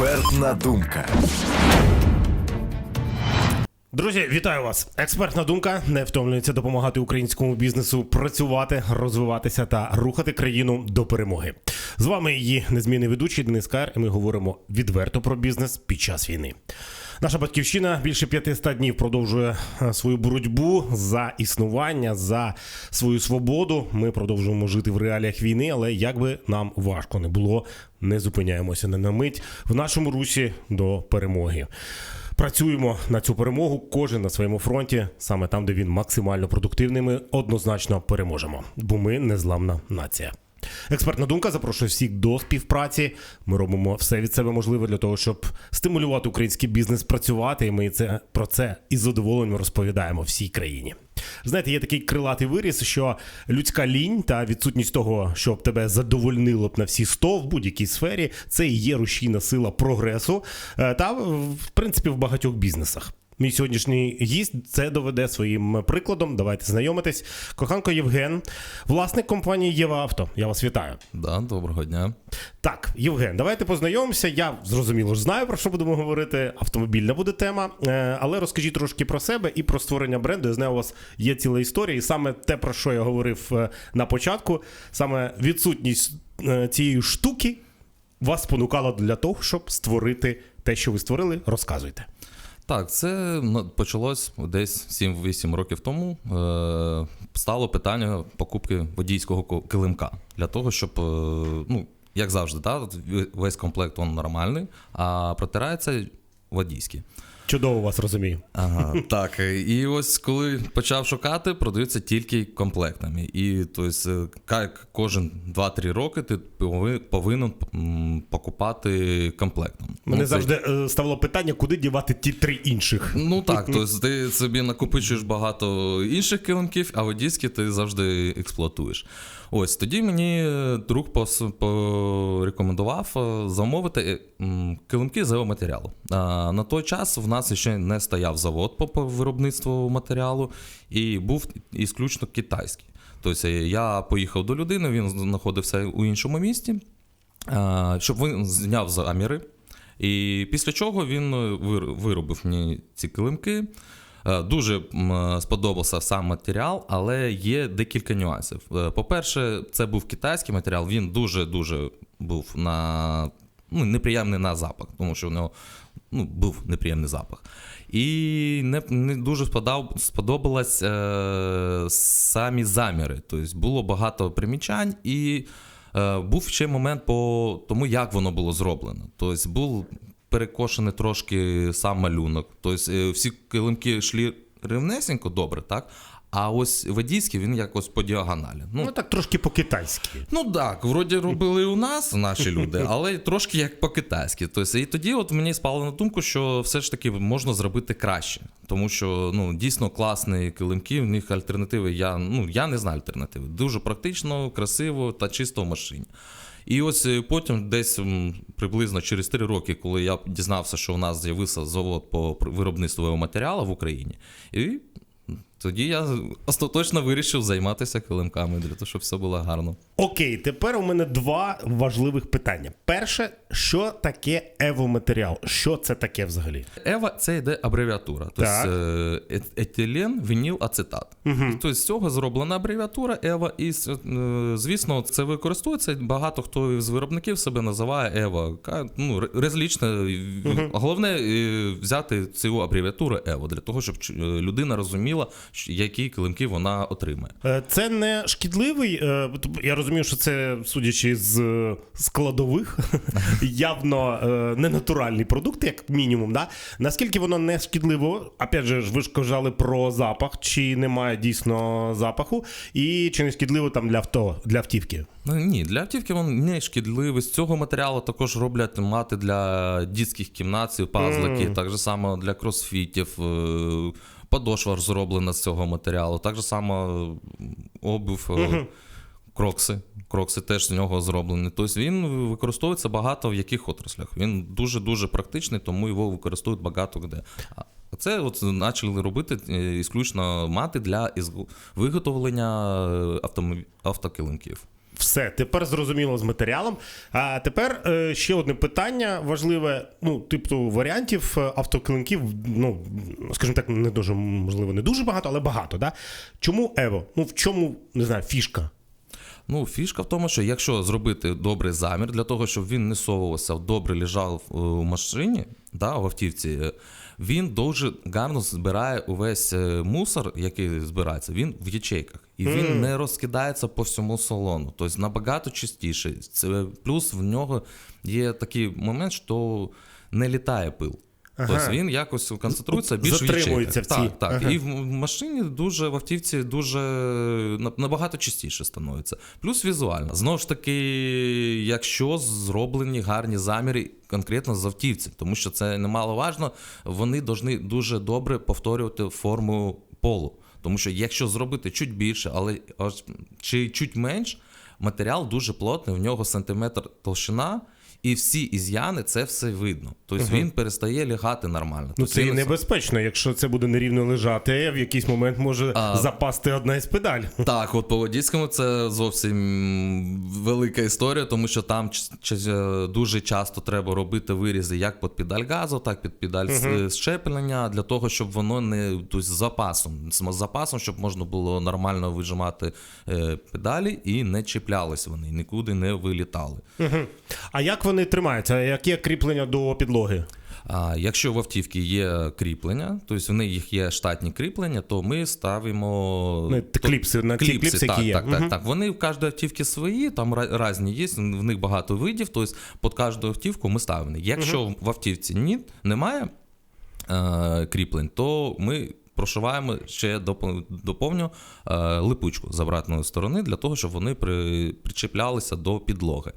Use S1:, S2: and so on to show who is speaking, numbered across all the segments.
S1: Експертна думка.
S2: Друзі, вітаю вас! Експертна думка не втомлюється допомагати українському бізнесу працювати, розвиватися та рухати країну до перемоги. З вами її незмінний ведучий Денис Кар, і ми говоримо відверто про бізнес під час війни. Наша батьківщина більше 500 днів продовжує е, свою боротьбу за існування, за свою свободу. Ми продовжуємо жити в реаліях війни, але як би нам важко не було, не зупиняємося не на мить в нашому русі до перемоги. Працюємо на цю перемогу. Кожен на своєму фронті, саме там, де він максимально продуктивний, ми однозначно переможемо, бо ми незламна нація. Експертна думка запрошує всіх до співпраці. Ми робимо все від себе можливе для того, щоб стимулювати український бізнес працювати. І ми це про це із задоволенням розповідаємо всій країні. Знаєте, є такий крилатий виріс, що людська лінь та відсутність того, щоб тебе задовольнило б на всі 100 в будь-якій сфері, це і є рушійна сила прогресу е, та в принципі в багатьох бізнесах. Мій сьогоднішній гість це доведе своїм прикладом. Давайте знайомитись. Коханко Євген, власник компанії Єва Авто. Я вас вітаю.
S3: Да, доброго дня.
S2: Так, Євген, давайте познайомимося. Я зрозуміло ж знаю про що будемо говорити. Автомобільна буде тема. Е, Але розкажіть трошки про себе і про створення бренду. Я знаю, у вас є ціла історія, і саме те, про що я говорив е, на початку, саме відсутність е, цієї штуки вас спонукала для того, щоб створити те, що ви створили. Розказуйте.
S3: Так, це почалось десь 7-8 років тому. Е, стало питання покупки водійського ко- килимка для того, щоб, е, ну, як завжди, да, весь комплект він нормальний, а протирається водійський.
S2: Чудово вас розумію.
S3: Ага, так. І ось коли почав шукати, продаються тільки комплектами. І тобто, кожен 2-3 роки ти повинен покупати комплектом.
S2: Мене
S3: Ну,
S2: завжди е, ставило питання, куди дівати ті три інших.
S3: Ну так, тобто ти собі накопичуєш багато інших килимків, а водійські ти завжди експлуатуєш. Ось тоді мені друг порекомендував е, замовити е, килимки з матеріалу. А, На той час в нас ще не стояв завод по- виробництву матеріалу і був ісключно китайський. Тобто я поїхав до людини, він знаходився у іншому місті, щоб він зняв заміри. І після чого він е, виробив мені ці килимки. Е, Дуже сподобався сам матеріал, але є декілька нюансів. Е, По-перше, це був китайський матеріал, він дуже-дуже був на ну, неприємний на запах, тому що в нього ну, був неприємний запах. І не, не дуже сподоб, сподобалось е, самі заміри. Тобто було багато примічань і е, був ще момент по тому, як воно було зроблено. Тобто був перекошений трошки сам малюнок. Тобто е, всі килимки йшли рівнесенько добре, так? А ось водійський він якось по діагоналі. Ну,
S2: Ну так трошки по-китайськи.
S3: Ну так, вроді робили у нас наші люди, але трошки як по-китайськи. Тобто, і тоді от мені спало на думку, що все ж таки можна зробити краще. Тому що ну, дійсно класні килимки, в них альтернативи. Я, ну, я не знаю альтернативи. Дуже практично, красиво та чисто в машині. І ось е, потім, десь приблизно через три роки, коли я дізнався, що у нас з'явився завод по виробництву матеріалу в Україні, і тоді я остаточно вирішив займатися килимками для того, щоб все було гарно.
S2: Окей, тепер у мене два важливих питання. Перше, що таке евоматеріал? Що це таке взагалі?
S3: Ева це йде абревіатура. Тобто е, етилен, вініл, ацетат. Тобто з цього зроблена абревіатура Ева, і е, звісно, це використовується. Багато хто з виробників себе називає Ева. Ну, ре- разлічно. Головне е, взяти цю абревіатуру Ева для того, щоб людина розуміла, які килимки вона отримає.
S2: Е, Це не шкідливий. е, Я розумію, що це, судячи з складових, явно е, ненатуральний продукт, як мінімум. Да? Наскільки воно не шкідливо? Опять же, ж ви ж казали про запах, чи немає дійсно запаху, і чи не шкідливо там для авто, для автівки?
S3: Ну, ні, для автівки він не шкідливий. З цього матеріалу також роблять мати для дітських кімнат, пазлики, так же само для кросфітів. Подошва зроблена з цього матеріалу. Так же само е, обув, е, крокси. Крокси теж з нього зроблені. Тобто він використовується багато в яких отраслях. Він дуже-дуже практичний, тому його використовують багато де. А Це от почали робити е, ісключно мати для виготовлення е, автомобі- автокилимків.
S2: Все, тепер зрозуміло з матеріалом. А тепер е, ще одне питання важливе. Ну, типу варіантів е, автоклинків, ну скажімо так, не дуже можливо, не дуже багато, але багато. Да? Чому Ево? Ну в чому не знаю, фішка?
S3: Ну, фішка в тому, що якщо зробити добрий замір для того, щоб він не совувався, добре лежав е, у машині, да, в автівці, е, він дуже гарно збирає увесь мусор, який збирається, він в ячейках. І він не розкидається по всьому салону. Тобто набагато чистіше. Це, плюс в нього є такий момент, що не літає пил.
S2: Ага.
S3: Тобто він якось концентрується більш
S2: Затримується в цій.
S3: Так, так.
S2: Ага.
S3: І в машині дуже в автівці дуже набагато чистіше становиться. Плюс візуально. Знову ж таки, якщо зроблені гарні заміри конкретно з автівці, тому що це немаловажно, вони повинні дуже добре повторювати форму полу. Тому що якщо зробити чуть більше, але чи чуть менш, матеріал дуже плотний, в нього сантиметр толщина. І всі із'яни це все видно. Тобто він перестає лягати нормально.
S2: Ну
S3: Тобто
S2: це і небезпечно, якщо це буде нерівно лежати, в якийсь момент може
S3: А.
S2: запасти одна із педаль.
S3: Так, от по водійському це зовсім велика історія, тому що там е, дуже часто треба робити вирізи як під педаль газу, так під педаль uh щеплення, для того, щоб воно не тобто, з запасом, з запасом, щоб можна було нормально вижимати е, педалі і не чіплялись вони, нікуди не вилітали.
S2: Мгм. А як вони тримаються? Яке кріплення до підлоги?
S3: А якщо в автівці є кріплення, тобто в них є штатні кріплення, то ми ставимо
S2: Ну, т- кліпси, на кліпси, які
S3: так,
S2: є.
S3: Так,
S2: Мгм.
S3: так, так. Вони в кожній автівці свої, там різні є, в них багато видів, тобто під кожну автівку ми ставимо. Якщо в автівці ні, немає е, кріплень, то ми. Прошиваємо ще доповню е, липучку з обратної сторони для того, щоб вони при, причіплялися до підлоги.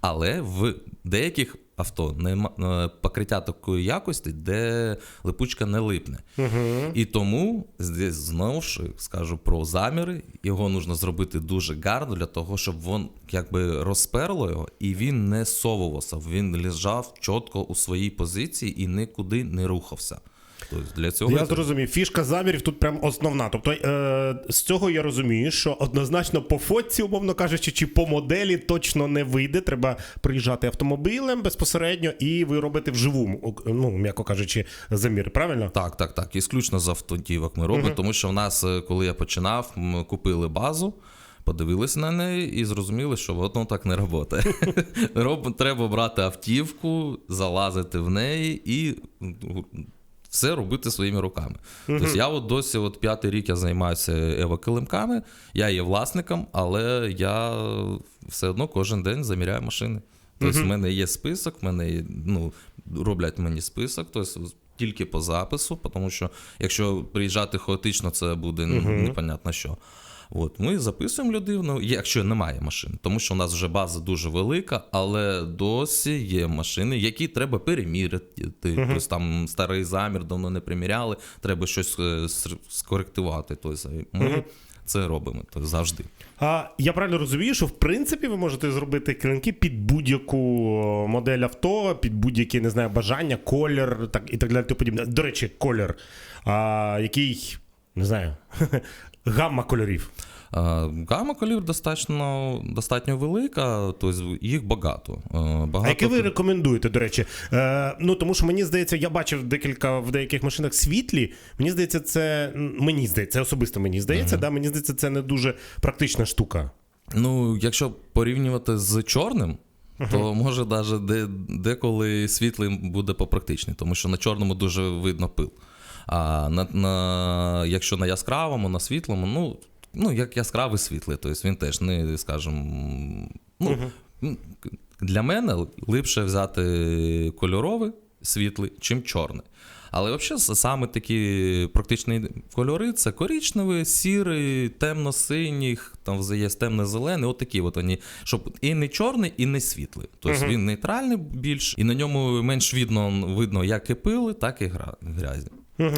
S3: Але в деяких авто нема е, покриття такої якості, де липучка не липне. І тому здесь знову ж скажу про заміри. Його потрібно зробити дуже гарно для того, щоб він якби розперло його і він не совувався. Він лежав чітко у своїй позиції і нікуди не рухався. Тобто для цього
S2: Я зрозумів, фішка замірів тут прям основна. Тобто е, з цього я розумію, що однозначно по фотці, умовно кажучи, чи по моделі точно не вийде. Треба приїжджати автомобілем безпосередньо, і ви робите вживу, ну м'яко кажучи, замір. Правильно?
S3: Так, так, так. Ісключно з автівок ми робимо, тому що в нас, е, коли я починав, ми купили базу. Подивилися на неї і зрозуміли, що воно так не працює. Треба брати автівку, залазити в неї і все робити своїми руками. Тобто я от досі, от п'ятий рік я займаюся евакилимками, я є власником, але я все одно кожен день заміряю машини. Тобто, в мене є список, в мене є, ну, роблять мені список, тобто тільки по запису, тому що якщо приїжджати хаотично, це буде ну, непонятно що. От, ми записуємо людину, якщо немає машин, тому що у нас вже база дуже велика, але досі є машини, які треба переміряти. Тобто там старий замір давно не приміряли, треба щось е, скоректувати. Тобто ми це робимо тобто, завжди.
S2: А я правильно розумію, що в принципі ви можете зробити клинки під будь-яку модель авто, під будь-які не знаю, бажання, колір, так і так далі. подібне. До речі, колір, а, який не знаю, гамма кольорів.
S3: Е, Гама калібр достатньо, достатньо велика, тобто їх багато. Е, багато
S2: А який ви рекомендуєте, до речі? Е, ну тому що мені здається, я бачив декілька в деяких машинах світлі. Мені здається, це мені здається, особисто мені здається. Да, мені здається, це не дуже практична штука.
S3: Ну, якщо порівнювати з чорним, то може навіть де, деколи світлий буде попрактичний, тому що на чорному дуже видно пил. А на, на, якщо на яскравому, на світлому, ну, ну як яскравий світлий, тобто він теж не, скажімо, ну, м, для мене липше взяти кольоровий світлий, чим чорний. Але взагалі саме такі практичні кольори це коричневий, сірий, темно-синій, там є темно-зелений, от такі от вони, щоб і не чорний, і не світлий. Тобто він нейтральний більш, і на ньому менш видно, видно як і пили, так і грязі.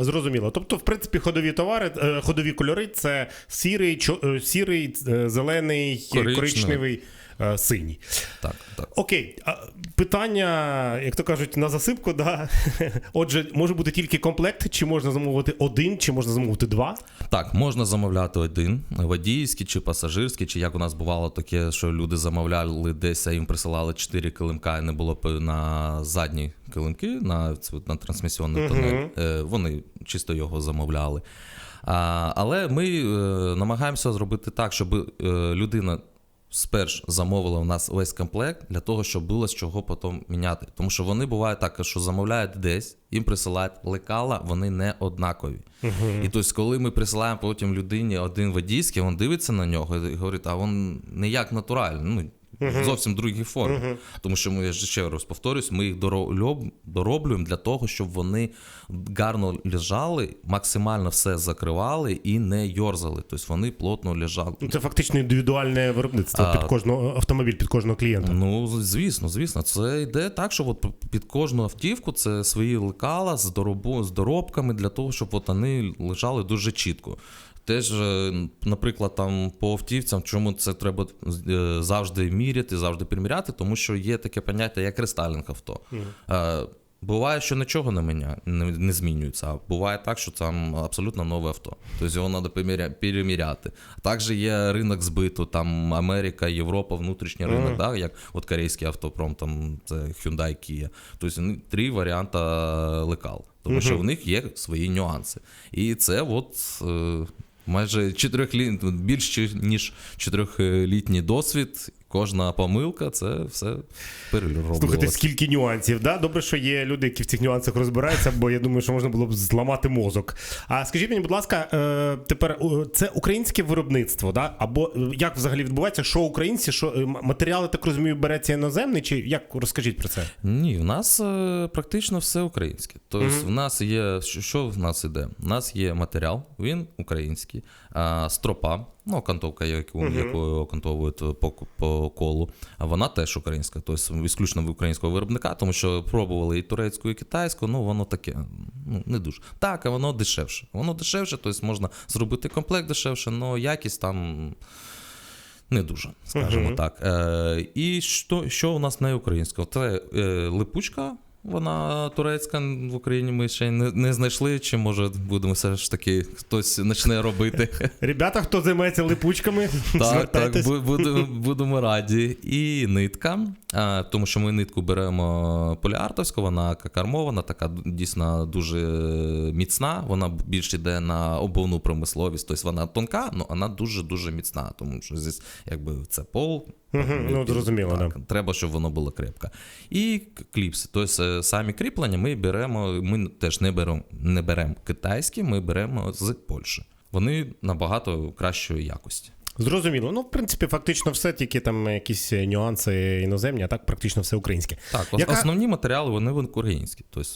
S2: Зрозуміло. Тобто, в принципі, ходові товари, е, ходові кольори це сірий, чо- е, сірий, е, зелений,
S3: Коричневий.
S2: Е, синій.
S3: Так, так.
S2: Окей, а, питання, як то кажуть, на засипку. Да? Отже, може бути тільки комплект, чи можна замовити один, чи можна замовити два?
S3: Так, можна замовляти один водійський чи пасажирський, чи як у нас бувало таке, що люди замовляли десь, а їм присилали 4 килимка, і не було б на задні килимки, на, на трансмісіонний тунель. Е, Вони чисто його замовляли. А, але ми е, намагаємося зробити так, щоб е, людина. Сперш замовили у нас весь комплект для того, щоб було з чого потім міняти. Тому що вони бувають так, що замовляють десь, їм присилають лекала, вони не однакові. І тобто, коли ми присилаємо потім людині один водійський, він дивиться на нього і говорить, а він не як натуральний. Ну, Зовсім другі форми. Тому що ми я ще раз повторюсь, ми їх дороб- дороблюємо для того, щоб вони гарно лежали, максимально все закривали і не йорзали. Тобто вони плотно лежали.
S2: Ну, Це фактично індивідуальне виробництво
S3: А,
S2: під кожного автомобіль, під кожного клієнта.
S3: Ну, звісно, звісно, це йде так, що от під кожну автівку це свої лекала з доробками для того, щоб от вони лежали дуже чітко. Теж, е, наприклад, там по автівцям, чому це треба е, завжди міряти, завжди приміряти, тому що є таке поняття, як рестайлінг авто. Е, Буває, що нічого не, міня, не, не змінюється, а буває так, що там абсолютно нове авто. Тобто його треба переміряти. Також є ринок збиту, там Америка, Європа, внутрішній ринок, да, як от корейський автопром, там це Hyundai Kia. Тобто три варіанти лекал, тому що в них є свої нюанси. І це от. Майже чотирьохліт, більш ніж чотирьохлітній досвід, кожна помилка це все перероблювалося.
S2: Слухайте, скільки нюансів. Да? Добре, що є люди, які в цих нюансах розбираються, бо я думаю, що можна було б зламати мозок. А скажіть мені, будь ласка, е, тепер це українське виробництво, да? або е, як взагалі відбувається, що українці, що е, матеріали, так розумію, береться іноземний, чи як розкажіть про це?
S3: Ні, в нас практично все українське. Тобто, в нас є що, в нас іде? У нас є матеріал, він український, стропа, ну, окантовка, яку, яку окантовують по, по колу, а вона теж українська, тобто в українського виробника, тому що пробували і турецьку, і китайську, ну воно таке, ну не дуже. Так, а воно дешевше. Воно дешевше, тобто можна зробити комплект дешевше, але якість там. Не дуже, скажімо так. Е, і що, що у нас не українського? Це е, липучка, вона турецька в Україні ми ще не, не знайшли. Чи може будемо все ж таки хтось почне робити?
S2: Ребята, хто займається липучками,
S3: Так, так, будемо, будемо раді. І нитка, а, тому що ми нитку беремо поліартовську, вона какармована, така дійсно дуже міцна. Вона більш йде на обувну промисловість. Тобто вона тонка, але вона дуже-дуже міцна, тому що здесь якби це пол.
S2: Мгм, ну, зрозуміло,
S3: так, Треба, щоб воно було крепке. І кліпси. Тобто е, самі кріплення ми беремо, ми теж не беремо, не беремо китайські, ми беремо з Польщі. Вони набагато кращої якості.
S2: Зрозуміло. Ну, в принципі, фактично все, тільки там якісь нюанси іноземні, а так практично все українське.
S3: Так,
S2: Яка-
S3: основні матеріали вони в українські. Тобто,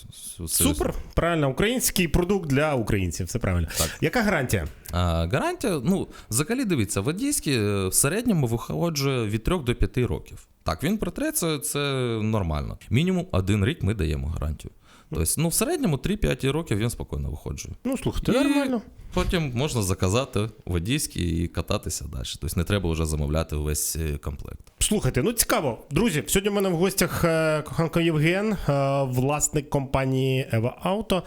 S3: це-
S2: Супер, правильно, український продукт для українців, все правильно.
S3: Так.
S2: Яка гарантія?
S3: А, гарантія, ну, взагалі дивіться, водійський е, в середньому виходжує від 3 до 5 років. Так, він протреться, це нормально. Мінімум один рік ми даємо гарантію. Тобто, ну, в середньому 3-5 років він спокійно виходжує.
S2: Ну, слухайте, нормально.
S3: Потім можна заказати водійський і кататися далі. Тобто не треба вже замовляти весь е, комплект.
S2: Слухайте, ну цікаво. Друзі, сьогодні в мене в гостях коханка коханко Євген, е, власник компанії Ева Авто.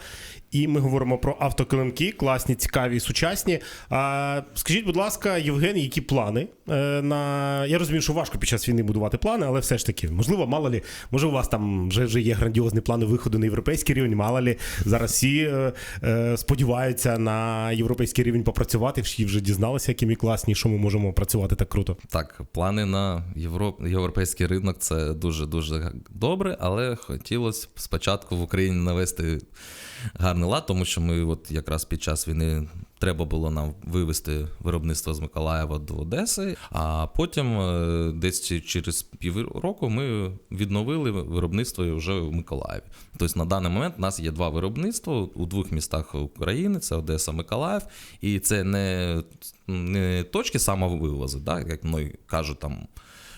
S2: І ми говоримо про автокилимки, класні, цікаві, сучасні. А, скажіть, будь ласка, Євген, які плани е, на. Я розумію, що важко під час війни будувати плани, але все ж таки, можливо, мало лі, може, у вас там вже, вже є грандіозні плани виходу на європейський рівень, мало лі зараз всі е, е, сподіваються на європейський рівень попрацювати, всі вже дізналися, які ми класні, що ми можемо працювати так круто.
S3: Так, плани на європ... європейський ринок це дуже-дуже добре, але хотілося спочатку в Україні навести гарний лад, тому що ми от якраз під час війни треба було нам вивести виробництво з Миколаєва до Одеси, а потім е, десь через півроку ми відновили виробництво вже в Миколаєві. Тобто на даний момент у нас є два виробництва у двох містах України: це Одеса, Миколаїв, і це не, не точки самовивозу, да, як мною кажуть там.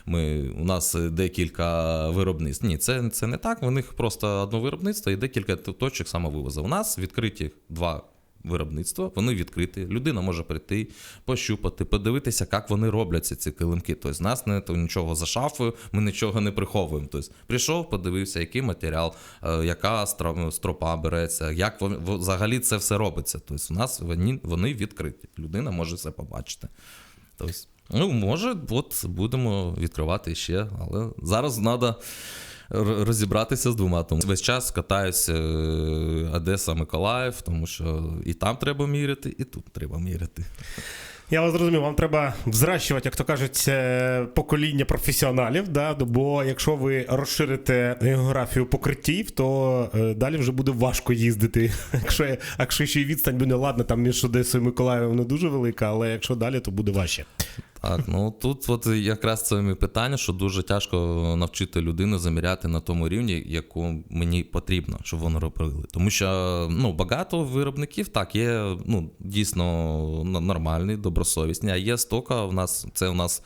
S3: Ми, у нас декілька виробництв. Ні, це, це не так. У них просто одне виробництво і декілька точок самовивозу. У нас відкриті два виробництво, вони відкриті. Людина може прийти, пощупати, подивитися, як вони робляться, ці килимки. Тобто, нас не то нічого за шафою, ми нічого не приховуємо. Тобто, прийшов, подивився, який матеріал, е, яка стропа береться, як взагалі це все робиться. Тобто, у нас вони, відкриті. Людина може все побачити. Тобто, ну, може, от будемо відкривати ще, але зараз треба розібратися з двома. Тому весь час катаюся е, Одеса, Миколаїв, тому що і там треба міряти, і тут треба міряти.
S2: Я вас зрозумів, вам треба взращувати, як то кажуть, е, покоління професіоналів. Да? Бо якщо ви розширите географію покриттів, то е, далі вже буде важко їздити. Якщо, якщо ще й відстань буде ладно, там між Одесою і Миколаєвом не дуже велика, але якщо далі, то буде важче.
S3: Так, ну тут от якраз це питання, що дуже тяжко навчити людину заміряти на тому рівні, яку мені потрібно, щоб вони робили. Тому що ну, багато виробників так є ну, дійсно нормальні, добросовісні, а є стока, в нас це у нас.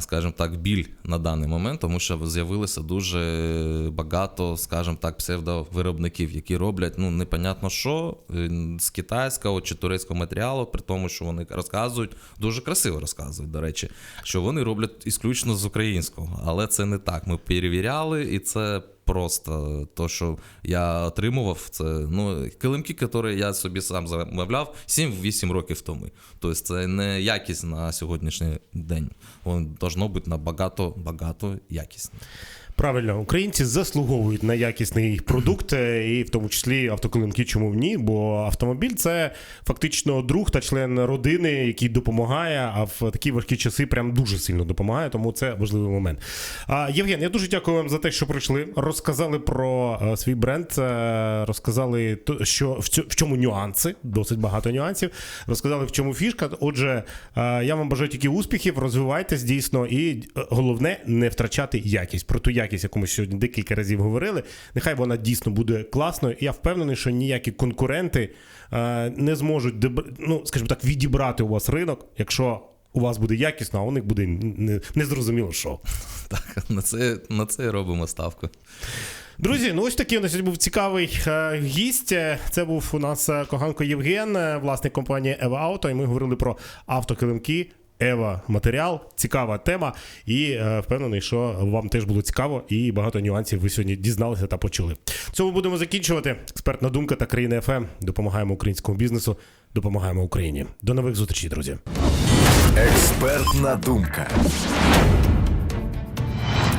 S3: Скажімо так, біль на даний момент, тому що з'явилося дуже багато, скажімо так, псевдовиробників, які роблять ну непонятно що е, з китайського чи турецького матеріалу, при тому, що вони розказують, дуже красиво розказують, до речі, що вони роблять ісключно з українського, але це не так. Ми перевіряли, і це просто то, що я отримував, це ну килимки, які я собі сам замовляв 7-8 років тому. Тобто це не якість на сьогоднішній день. Воно должно бути набагато багато якісне.
S2: Правильно, українці заслуговують на якісний продукт, е, і в тому числі автоколинки. Чому ні? Бо автомобіль це фактично друг та член родини, який допомагає, а в такі важкі часи прям дуже сильно допомагає, тому це важливий момент. А, Євген, я дуже дякую вам за те, що прийшли. Розказали про е, свій бренд, е, розказали, що в, чому нюанси, досить багато нюансів. Розказали, в чому фішка. Отже, я вам бажаю тільки успіхів, розвивайтесь дійсно, і головне не втрачати якість. Про ту якість, яку ми сьогодні декілька разів говорили. Нехай вона дійсно буде класною. І я впевнений, що ніякі конкуренти е, не зможуть ну, скажімо так, відібрати у вас ринок, якщо у вас буде якісно, а у них буде не- незрозуміло що.
S3: Так, на це, на це робимо ставку.
S2: Друзі, ну ось такий у нас сьогодні був цікавий е, гість. Це був у нас е, Коганко Євген, власник компанії Ева Авто. І ми говорили про автокилимки. Ева матеріал, цікава тема, і е, впевнений, що вам теж було цікаво, і багато нюансів ви сьогодні дізналися та почули. Цьому будемо закінчувати. Експертна думка та країна ФМ. Допомагаємо українському бізнесу, допомагаємо Україні. До нових зустрічей, друзі.
S1: Експертна думка.